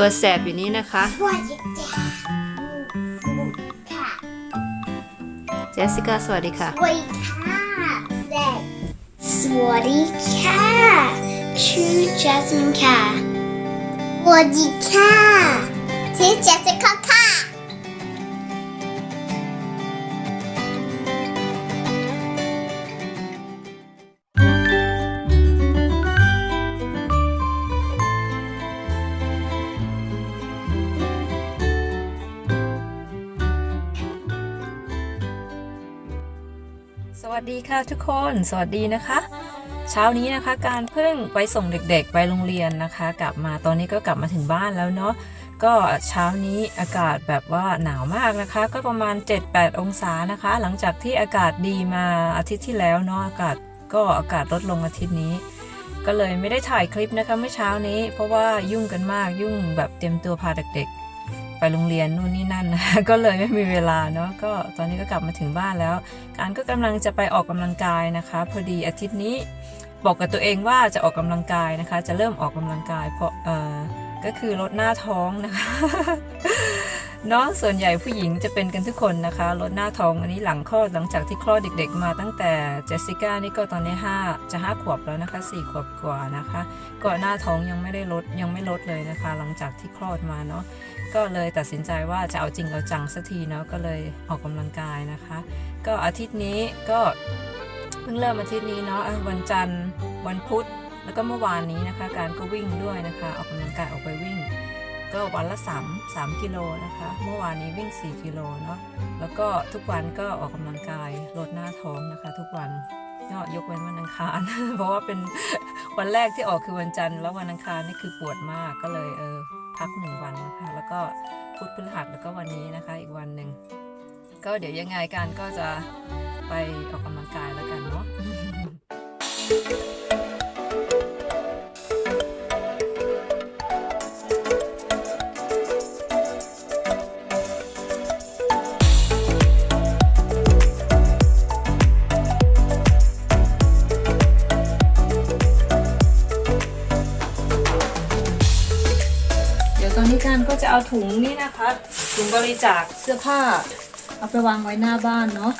ตัวแสบอยู่นี้นะคะสวัสดีจ้าค่ะเจสสิก้าสวัสดีค่ะ สวัสดีค่ะเด็กสวัสดีค่ะชื่อจัสมินค่ะสวัสดีค่ะชื่อเจสสิก้า วัสดีค่ะทุกคน สวัสดีนะคะ เช้านี้นะคะ การเพิ่งไปส่งเด็กๆ ไปโรงเรียนนะคะ กลับมาตอนนี้ก็กลับมาถึงบ้านแล้วเนาะก็เช้านี้อากาศแบบว่าหนาวมากนะคะ ก็ประมาณ 7-8 องศานะคะ หลังจากที่อากาศดีมาอาทิตย์ที่แล้วเนาะอากาศก็อากาศลดลงอาทิตย์นี้ ก็เลยไม่ได้ถ่ายคลิปนะคะเมื่อเช้านี้ เพราะว่ายุ่งกันมากยุ่งแบบเตรียมตัวพาเด็กๆ ไปโรงเรียนนู่นนี่นั่นนะก็เลยไม่มีเวลาเนาะก็ตอนนี้ก็กลับมาถึงบ้านแล้ว การก็กำลังจะไปออกกำลังกายนะคะ พอดีอาทิตย์นี้บอกกับตัวเองว่าจะออกกำลังกายนะคะ จะเริ่มออกกำลังกายเพราะเออก็คือลดหน้าท้องนะคะ เนาะส่วนใหญ่ผู้หญิงจะเป็นกันทุกคนนะคะลดหน้าท้องอันนี้หลังคลอดหลังจากที่คลอดเด็ก ๆ มาตั้งแต่เจสสิก้านี่ก็ตอนนี้ 5 จะ 5 ขวบแล้วนะคะ 4 ขวบกว่านะคะก็หน้าท้องยังไม่ได้ลดยังไม่ลดเลยนะคะ หลังจากที่คลอดมาเนาะก็เลยตัดสินใจว่าจะเอาจริงเอาจังสักทีเนาะก็เลยออกกำลังกายนะคะ ก็อาทิตย์นี้ก็เพิ่งเริ่มอาทิตย์นี้เนาะอะวันจันทร์วันพุธแล้วก็เมื่อวานนี้นะคะ การก็วิ่งด้วยนะคะ ออกกำลังกายออกไปวิ่ง ก็วันละ 3 3กิโลนะคะ เมื่อวานนี้วิ่ง 4 กิโลเนาะ แล้วก็ทุกวันก็ออกกำลังกายลดหน้าท้องนะคะ ทุกวันก็ยกเว้นวันอังคาร เพราะว่าเป็นวันแรกที่ออกคือวันจันทร์แล้ววันอังคารนี่คือปวดมากก็เลยเออพักหนึ่งวันนะคะ แล้วก็พุธพฤหัสแล้วก็วันนี้นะคะ อีกวันหนึ่งก็เดี๋ยวยังไงกันก็จะไปออกกำลังกายแล้วกันเนาะ ตอนนี้การก็จะเอาถุงนี่นะคะ ถุงบริจาคเสื้อผ้า เอาไปวางไว้หน้าบ้านเนาะ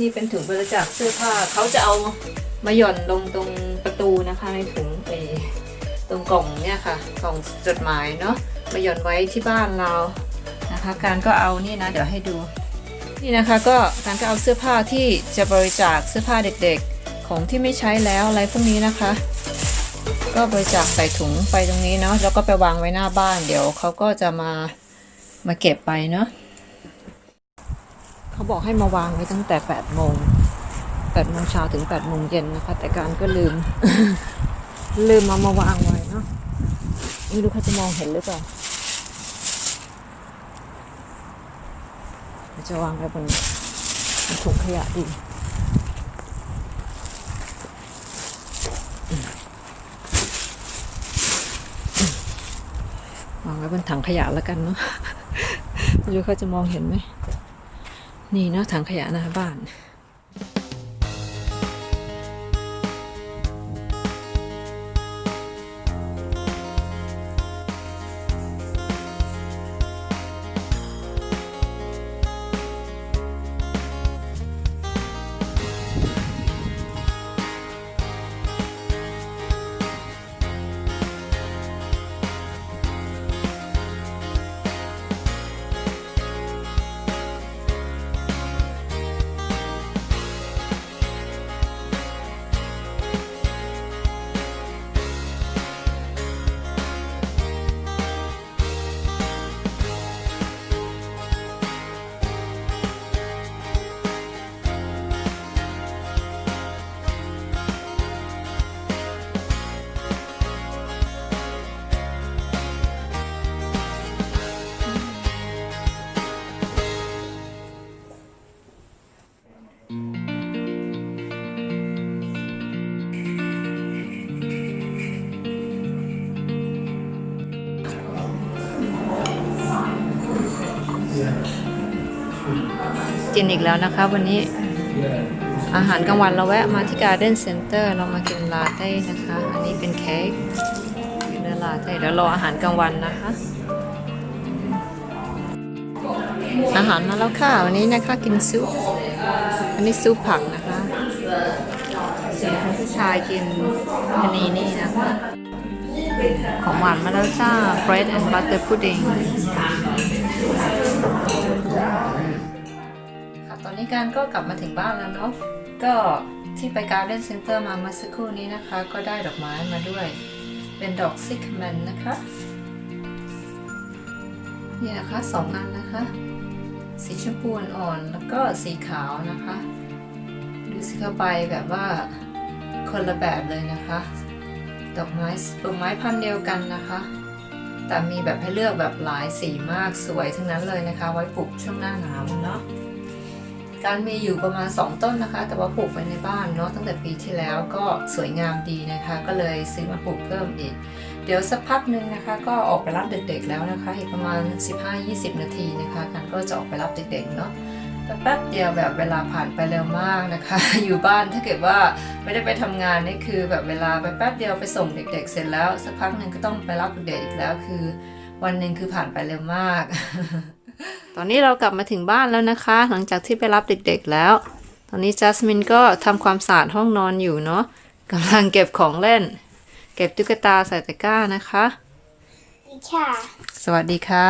นี่เป็นถุงบริจาคเสื้อผ้าเขาจะเอามาหย่อนลงตรงประตูนะคะในถุงเออตรงกล่องเนี่ยค่ะกล่องจดหมายเนาะมาหย่อนไว้ที่บ้านเรานะคะ การก็เอานี่นะเดี๋ยวให้ดู นี่นะคะก็การก็เอาเสื้อผ้าที่จะบริจาคเสื้อผ้าเด็กๆ ของที่ไม่ใช้แล้วอะไรพวกนี้นะคะ ก็บริจาคใส่ถุงไปตรงนี้เนาะแล้วก็ไปวางไว้หน้าบ้าน เดี๋ยวเขาก็จะมามาเก็บไปเนาะเขาบอกให้มาวางไว้ตั้งแต่8โมง8โมงเช้าถึง8โมงเย็นนะคะ แต่การก็ลืม ลืมเอามาวางไว้เนาะไม่รู้เขาจะมองเห็นหรือเปล่าจะวางไว้บนถุงขยะดี ไว้บนถังขยะแล้วกันเนาะไม่รู้เขาจะมองเห็นไหม นี่เนาะถังขยะหน้าบ้าน กินอีกแล้วนะคะ วันนี้อาหารกลางวันเราแวะมาที่ Garden Center เรามากินลาเต้นะคะ อันนี้เป็นเค้กกินลาเต้เดี๋ยวรออาหารกลางวันนะคะ อาหารมาแล้วค่ะ วันนี้นะคะกินซุปอันนี้ซุปผักนะคะส่วนผู้ชายกินอันนี้นี่นะคะของหวานมาแล้วจ้า bread and butter pudding ค่ะตอ มีการก็กลับมาถึงบ้านแล้วเนาะก็ที่ไปการเล่นเซ็นเตอร์มาเมื่อสักครู่นี้นะคะ ก็ได้ดอกไม้มาด้วย เป็นดอกซิกแมนนะคะนี่นะคะสองอันนะคะ สีชมพูอ่อนแล้วก็สีขาวนะคะ ดูสิเข้าไปแบบว่าคนละแบบเลยนะคะ ดอกไม้ดอกไม้พันเดียวกันนะคะ แต่มีแบบให้เลือกแบบหลายสีมากสวยทั้งนั้นเลยนะคะ ไว้ปลูกช่วงหน้าหนาวเนาะ การมีอยู่ประมาณ 2 ต้นนะคะ แต่ว่าปลูกไว้ในบ้านเนาะตั้งแต่ปีที่แล้วก็สวยงามดีนะคะ ก็เลยซื้อมาปลูกเพิ่มอีก เดี๋ยวสักพักหนึ่งนะคะ ก็ออกไปรับเด็กๆแล้วนะคะ อีกประมาณ 15-20 นาทีนะคะ กันก็จะออกไปรับเด็กๆเนาะแป๊บเดียวแบบเวลาผ่านไปเร็วมากนะคะ อยู่บ้านถ้าเกิดว่าไม่ได้ไปทำงานนี่คือแบบเวลาไปแป๊บเดียวไปส่งเด็ก ๆ เสร็จแล้ว สักพักหนึ่งก็ต้องไปรับเด็กๆอีกแล้วคือ วันหนึ่งคือผ่านไปเร็วมาก ตอนนี้เรากลับมาถึงบ้านแล้วนะคะ หลังจากที่ไปรับเด็กๆแล้ว ตอนนี้จัสมินก็ทำความสะอาดห้องนอนอยู่เนาะกำลังเก็บของเล่น เก็บตุ๊กตาใส่ตะกร้านะคะค่ะสวัสดีค่ะ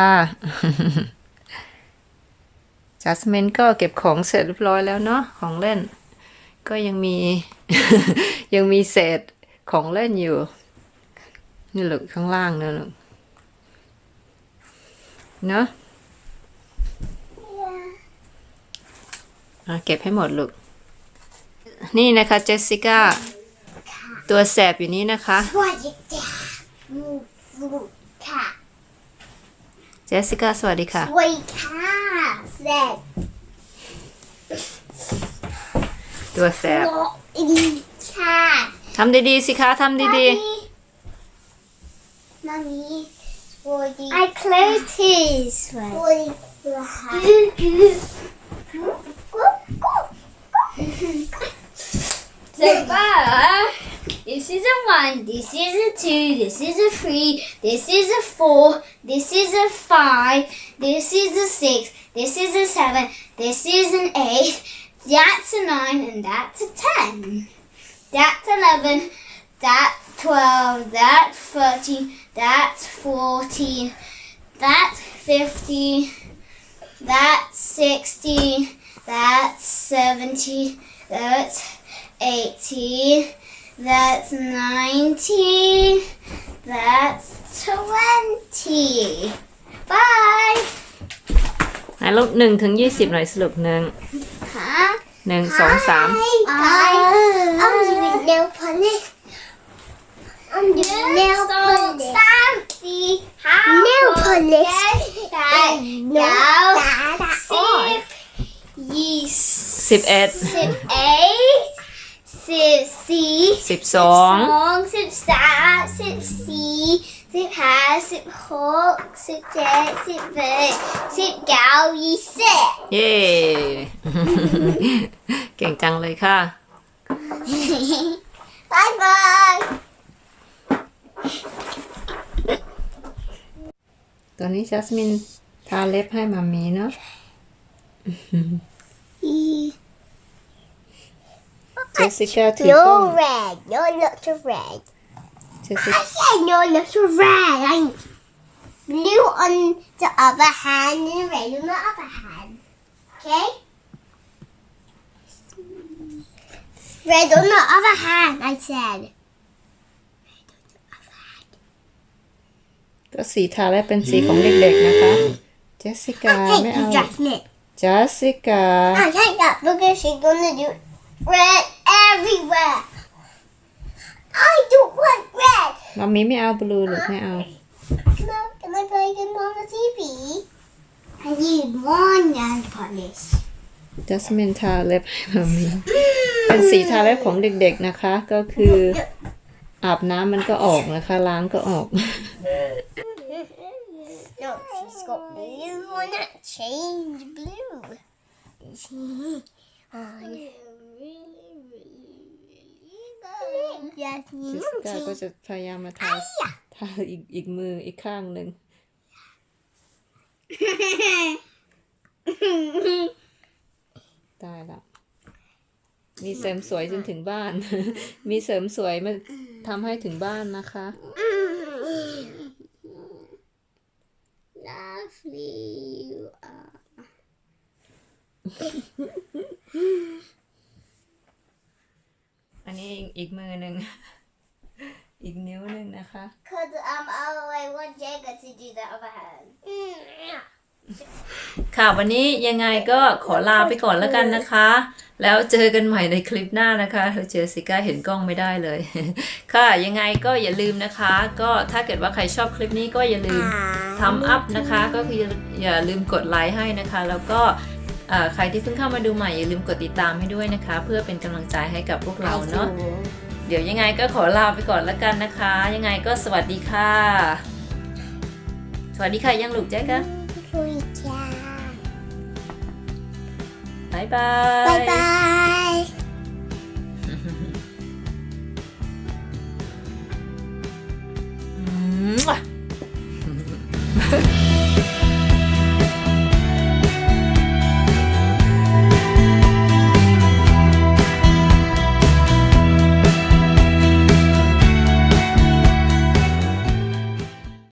จัสมินก็เก็บของเสร็จเรียบร้อยแล้วเนาะของเล่น ก็ยังมี ยังมีเศษของเล่นอยู่นี่หลึกข้างล่างนะลูกเนาะอะ เก็บให้หมดลูก นี่นะคะเจสสิก้า ตัวแสบอยู่นี้นะคะสวัสดีจ้าลูกลูกค่ะเจสสิก้าสวัสดีค่ะ สวัสดีค่ะเสร็จตัวแสบสวัสดีค่ะทำดีๆสิคะทำดีมามีสวัสดี I closed his สวัสดีค่ะ So far, this is a one, this is a two, this is a three, this is a four, this is a five, this is a six, this is a seven, this is an eight, that's a nine, and that's a ten. That's eleven, that's twelve, that's thirteen, that's fourteen, that's fifteen, that's sixteen, that's seventeen, that's 18, that's 19, that's 20. Bye. ๆไหนลบหนึ่งถึงยี่สิบหน่อยสรุปหนึ่ง Huh? หนึ่งสองสาม I, I'm doing nail polish. I'm doing nail polish. Fancy. Nail polish. No. สิบเอ็ดสิบเอ็ดสิบสี่สิบสองงสิบสามสิบสี่สิบห้าสิบหกสิบเจ็ดสิบแปดสิบเก้ายี่สิบเย้เก่งจังเลยค่ะบายบายตอนนี้จัสมินทาเล็บให้มามีเนาะ เจสสิก้าถือ No กล้อง red, no not to red. เจสสิ I said no not to red. I blue on the other hand and red on the other hand. Okay? Red on the other hand, I said. ก็สีทาเล็บเป็นสีของเด็กๆนะคะ เจสสิก้าไม่ Hey, เอา you just it. เจสสิก้า I can't get look at she's gonna do red everywhere. I don't want red. มามีไม่เอาบลูหรือไม่เอา Can I, can I play it on the TV? I need one nail polish. จัสมินทาเล็บให้มามีเป็นสีทาเล็บของเด็กๆนะคะ ก็คืออาบน้ำมันก็ออกนะคะ ล้างก็ออก No, she's got blue on it. Change blue. See? On. Yes, เจสสิก้าก็จะพยายามมาทาทาอีกอีกมืออีกข้างหนึ่งตายละมีเสริมสวยจนถึงบ้าน มีเสริมสวยมาทำให้ถึงบ้านนะคะ Lovely you are. อันนี้อีกมือหนึ่ง อีกนิ้วหนึ่งนะคะ Cause um, I want Jaga to do the other hand. ค่ะวันนี้ยังไงก็ขอลาไปก่อนแล้วกันนะคะ แล้วเจอกันใหม่ในคลิปหน้านะคะเจอสิก้าเห็นกล้องไม่ได้เลย ค่ะยังไงก็อย่าลืมนะคะ ก็ถ้าเกิดว่าใครชอบคลิปนี้ก็อย่าลืมทำอัพนะคะ ก็คืออย่าอย่าลืมกดไลค์ให้นะคะ แล้วก็เอ่อ ใครที่เพิ่งเข้ามาดูใหม่อย่าลืมกดติดตามให้ด้วยนะคะ เพื่อเป็นกำลังใจให้กับพวกเราเนาะเดี๋ยวยังไงก็ขอลาไปก่อนแล้วกันนะคะ ยังไงก็สวัสดีค่ะ สวัสดีค่ะยังลูกแจ๊กอะบายบาย Bye bye. อืม